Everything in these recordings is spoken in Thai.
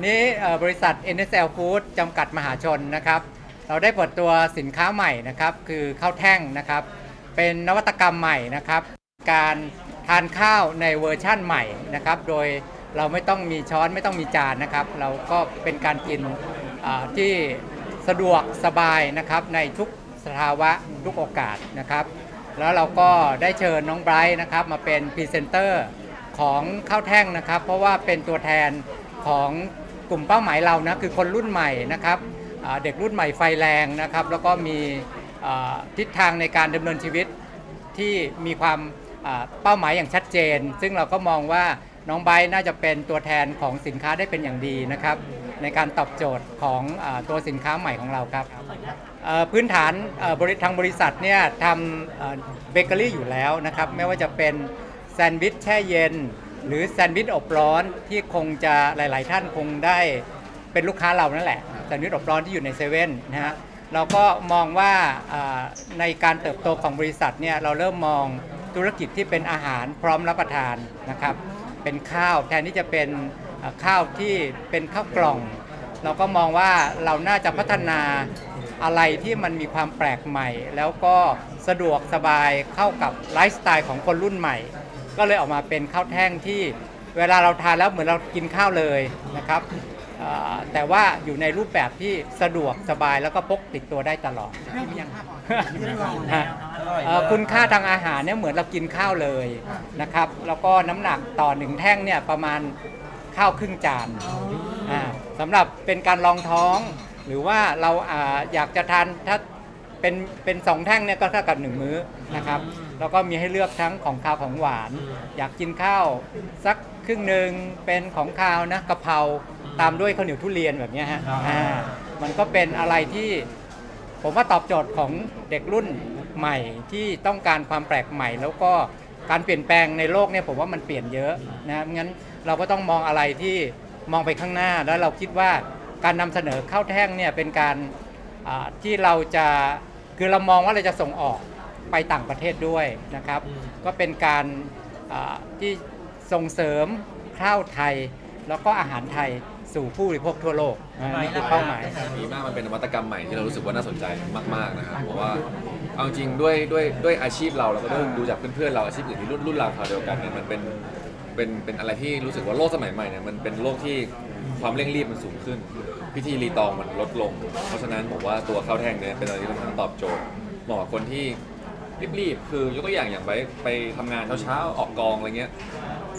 วันนี้บริษัท NSL Food จำกัดมหาชนนะครับ เราได้เปิดตัวสินค้าใหม่นะครับ คือข้าวแท่งนะครับ เป็นนวัตกรรมใหม่นะครับ การทานข้าวในเวอร์ชั่นใหม่นะครับ โดยเราไม่ต้องมีช้อนไม่ต้องมีจานนะครับ เราก็เป็นการกินที่สะดวกสบายนะครับในทุกสภาวะทุกโอกาสนะครับ แล้วเราก็ได้เชิญน้องไบรท์นะครับ มาเป็นพรีเซนเตอร์ของข้าวแท่งนะครับ เพราะว่าเป็นตัวแทนของ กลุ่มเป้าหมายเรานะคือคนรุ่นใหม่นะครับเด็กรุ่นใหม่ไฟแรงนะครับ แล้วก็มีทิศทางในการดำเนินชีวิตที่มีความเป้าหมายอย่างชัดเจน ซึ่งเราก็มองว่าน้องไบร์น่าจะเป็นตัวแทนของสินค้าได้เป็นอย่างดีนะครับ ในการตอบโจทย์ของอตัวสินค้าใหม่ของเราครับพื้นฐานบริทางบริษัทเนี่ยทำเบเกอรี่อยู่แล้วนะครับ ไม่ว่าจะเป็นแซนด์วิชแช่เย็น หรือแซนด์วิชอบร้อนที่คงจะหลาย ๆ ท่านคงได้เป็นลูกค้าเรานั่นแหละแซนด์วิชอบร้อนที่อยู่ในเซเว่นนะฮะเราก็มองว่าในการเติบโตของบริษัทเนี่ยเราเริ่มมองธุรกิจที่เป็นอาหารพร้อมรับประทานนะครับ เป็นข้าวแทนที่จะเป็นข้าวที่เป็นข้าวกล่อง เราก็มองว่าเราน่าจะพัฒนาอะไรที่มันมีความแปลกใหม่ แล้วก็สะดวกสบายเข้ากับไลฟ์สไตล์ของคนรุ่นใหม่ ก็เลยออกมาเป็นข้าวแท่งที่เวลาเราทานแล้วเหมือนเรากินข้าวเลยนะครับอ่าแต่ว่าอยู่ในรูปแบบที่สะดวกสบายแล้วก็พกติดตัวได้ตลอดฮะเอ่อคุณค่าทางอาหารเนี่ยเหมือนเรากินข้าวเลยนะครับแล้วก็น้ำหนักต่อหนึ่งแท่งเนี่ยประมาณข้าวครึ่งจานอ่าสำหรับเป็นการรองท้อง หรือว่าเราอ่าอยากจะทานถ้าเป็นเป็นสองแท่งเนี่ยก็เท่ากับหนึ่งมื้อนะครับ แล้วก็มีให้เลือกทั้งของคาวของหวาน อยากกินข้าวสักครึ่งหนึ่งเป็นของคาวนะกะเพราตามด้วยข้าวเหนียวทุเรียนแบบเนี้ยฮะอ่ามันก็เป็นอะไรที่ผมว่าตอบโจทย์ของเด็กรุ่นใหม่ที่ต้องการความแปลกใหม่ แล้วก็การเปลี่ยนแปลงในโลกเนี่ยผมว่ามันเปลี่ยนเยอะนะงั้นเราก็ต้องมองอะไรที่มองไปข้างหน้าแล้วเราคิดว่าการนำเสนอข้าวแท่งเนี่ยเป็นการอ่าที่เราจะคือเรามองว่าเราจะส่งออก ไปต่างประเทศด้วยนะครับก็เป็นการอ่าที่ส่งเสริมข้าวไทย แล้วก็อาหารไทยสู่ผู้บริโภคทั่วโลกอ่านี่คือเป้าหมาย ดีมากมันเป็นนวัตกรรมใหม่ที่เรารู้สึกว่าน่าสนใจมากๆนะครับเพราะว่าเอาจริงด้วยด้วยด้วยอาชีพเราเราก็ได้ดูจากเพื่อนๆเราอาชีพอื่นที่รุ่นรุ่นเราคราวเดียวกันเนี่ยมันเป็นเป็นเป็นอะไรที่รู้สึกว่าโลกสมัยใหม่เนี่ยมันเป็นโลกที่ความเร่งรีบมันสูงขึ้น พิธีรีตองมันลดลง เพราะฉะนั้นผมว่าตัวข้าวแท่งเนี่ยเป็นอะไรที่ค่อนข้างตอบโจทย์เหมาะกับคนที่ รีบๆ คือยกตัวอย่างอย่างไปไปทำงานเช้าๆออกกองอะไรเงี้ย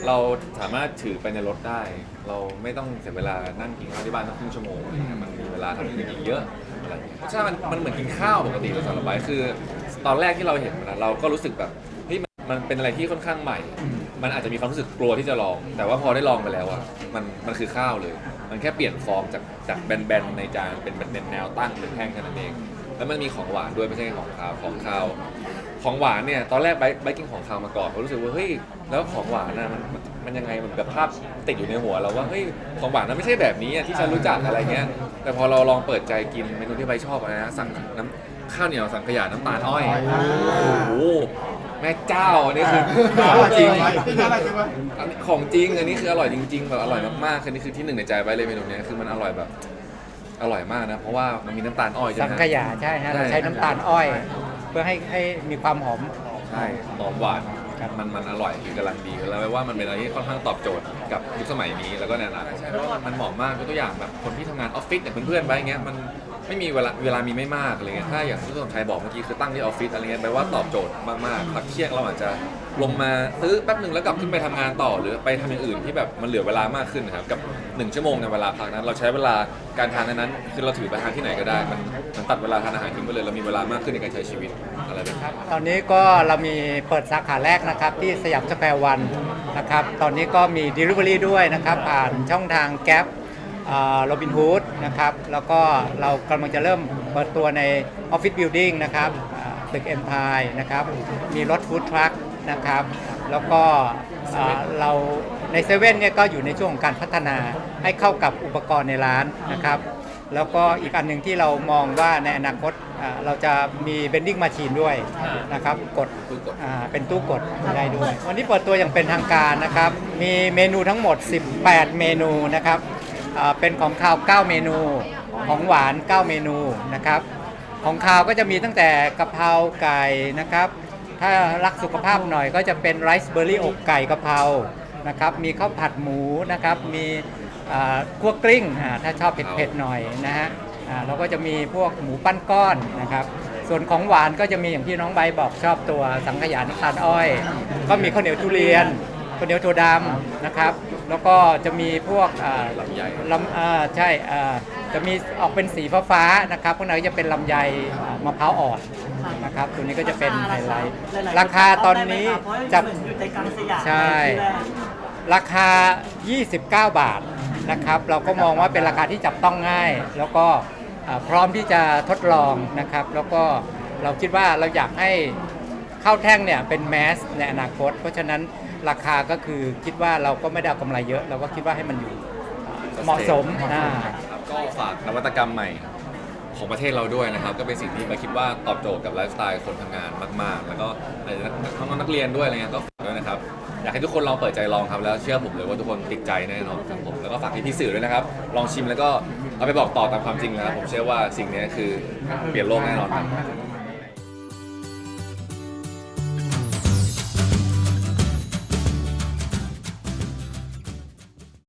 เราสามารถถือไปในรถได้ เราไม่ต้องเสียเวลานั่งกินข้าวที่บ้านตั้งครึ่งชั่วโมงอะไรเงี้ยมันมีเวลาทำอย่างอื่นอีกเยอะอะไรเงี้ยเพราะฉะนั้นมันมันเหมือนกินข้าวปกติเลยสำหรับไบร์ทคือ ตอนแรกที่เราเห็นมันอะเราก็รู้สึกแบบเฮ้ยมันมันเป็นอะไรที่ค่อนข้างใหม่ มันอาจจะมีความรู้สึกกลัวที่จะลอง แต่ว่าพอได้ลองไปแล้วอะมันมันคือข้าวเลย มันแค่เปลี่ยนฟอร์มจากจากแบนๆในจานเป็นเป็นแนวตั้งเป็นแท่งแค่นั้นเอง แล้วมันมีของหวานด้วยไม่ใช่ของคาวของคาว ของหวานเนี่ยตอนแรกไบร์ทไบร์ทกินของคาวมาก่อนผมรู้สึกว่าเฮ้ยแล้วของหวานน่ะมันมันมันยังไงมันแบบภาพติดอยู่ในหัวเราว่าเฮ้ยของหวานนั้นไม่ใช่แบบนี้อะที่ฉันรู้จักอะไรเงี้ย แต่พอเราลองเปิดใจกินเมนูที่ไบร์ทชอบอะนะสั่งน้ำข้าวเหนียวสังขยาน้ำตาลอ้อยโอ้โหแม่เจ้าอันนี้คือของจริง จริงอะไรใช่ไหมอันนี้ของจริง อันนี้คืออร่อยจริง ๆ แบบอร่อยมากๆคือนี่คือที่หนึ่งในใจไว้เลยเมนูเนี้ยคือมันอร่อยแบบอร่อยมากนะ เพราะว่ามันมีน้ำตาลอ้อยใช่สัไหงมขยาใช่ฮะใช่เราใช้น้ำตาลอ้อย เพื่อให้ให้มีความหอม ใช่หอมหวานครับ มันมันอร่อยคือกำลังดีแล้วว่ามันเป็นอะไรที่ค่อนข้างตอบโจทย์กับยุคสมัยนี้แล้วก็ในอนาคตใช่เพราะว่ามันเหมาะมากยกตัวอย่างแบบคนที่ทำงานออฟฟิศอย่างเพื่อนๆไปอย่างเงี้ยมันไม่มีเวลาเวลามีไม่มากอะไรเงี้ยถ้าอย่างที่สมชายบอกเมื่อกี้คือตั้งที่ออฟฟิศอะไรเงี้ยแปลว่าตอบโจทย์มากๆพักเที่ยงเราอาจจะ ลงมาซื้อแป๊บหนึ่งแล้วกลับขึ้นไปทำงานต่อหรือไปทำอย่างอื่นที่แบบมันเหลือเวลามากขึ้นนะครับกับหนึ่งชั่วโมงในเวลาพักนั้น เราใช้เวลาการทานนั้นๆคือเราถือไปทานที่ไหนก็ได้มันมันตัดเวลาทานอาหารทิ้งไปเลยเรามีเวลามากขึ้นในการใช้ชีวิตอะไรแบบนี้ ตอนนี้ก็เรามีเปิดสาขาแรกนะครับที่สยามสแควร์วันนะครับ ตอนนี้ก็มี Delivery ด้วยนะครับ ผ่านช่องทางแก๊ปโรบินฮูดนะครับ แล้วก็เรากำลังจะเริ่มเปิดตัวในออฟฟิศบิลดิ่งนะครับอ่าตึกเอ็มพายนะครับ มีรถฟู้ดทรัค นะครับ แล้วก็อ่าเราในเซเว่นเนี่ยก็อยู่ในช่วงของการพัฒนาให้เข้ากับอุปกรณ์ในร้านนะครับ แล้วก็อีกอันหนึ่งที่เรามองว่าในอนาคตอ่าเราจะมีเบนดิ้งมาชีนด้วยนะครับ กดอ่าเป็นตู้กดได้ด้วย วันนี้เปิดตัวอย่างเป็นทางการนะครับ มีเมนูทั้งหมด 18 เมนูนะครับอ่าเป็นของคาว 9 เมนู ของหวาน 9 เมนูนะครับ ของคาวก็จะมีตั้งแต่กะเพราไก่นะครับ ถ้ารักสุขภาพหน่อยก็จะเป็นไรซ์เบอร์รี่อกไก่กะเพรานะครับมีข้าวผัดหมูนะครับมีอ่าคั่วกลิ้งถ้าชอบเผ็ดๆหน่อยนะฮะเราก็จะมีพวกหมูปั้นก้อนนะครับ ส่วนของหวานก็จะมีอย่างที่น้องใบบอกชอบตัวสังขยาน้ำตาลอ้อย ก็มีข้าวเหนียวทุเรียนข้าวเหนียวถั่วดำนะครับ แล้วก็จะมีพวกอ่าลำไยลำอ่าใช่อ่าจะมีออกเป็นสีฟ้าๆนะครับพวกนั้นก็จะเป็นลำไยอ่ามะพร้าวอ่อนนะครับตัวนี้ก็จะเป็นไฮไลท์ราคาตอนนี้จะจะอยู่ในกลางสยามใช่ ราคา 29 บาทนะครับ เราก็มองว่าเป็นราคาที่จับต้องง่าย แล้วก็อ่าพร้อมที่จะทดลองนะครับ แล้วก็เราคิดว่าเราอยากให้ข้าวแท่งเนี่ยเป็นแมสในอนาคต เพราะฉะนั้น ราคาก็คือคิดว่าเราก็ไม่ได้เอากำไรเยอะ เราก็คิดว่าให้มันอยู่อ่าเหมาะสมอ่า ครับก็ฝากนวัตกรรมใหม่ ของประเทศเราด้วยนะครับ ก็เป็นสิ่งที่มาคิดว่าตอบโจทย์กับไลฟ์สไตล์คนทำงานมาก ๆ แล้วก็ในน้องๆนักเรียนด้วยอะไรเงี้ยก็ฝากด้วยนะครับ อยากให้ทุกคนลองเปิดใจลองครับแล้วเชื่อผมเลยว่าทุกคนติดใจแน่นอนครับผมแล้วก็ฝากพี่ๆสื่อด้วยนะครับ ลองชิมแล้วก็เอาไปบอกต่อตามความจริงนะครับผมเชื่อว่าสิ่งนี้คือเปลี่ยนโลกแน่นอนครับ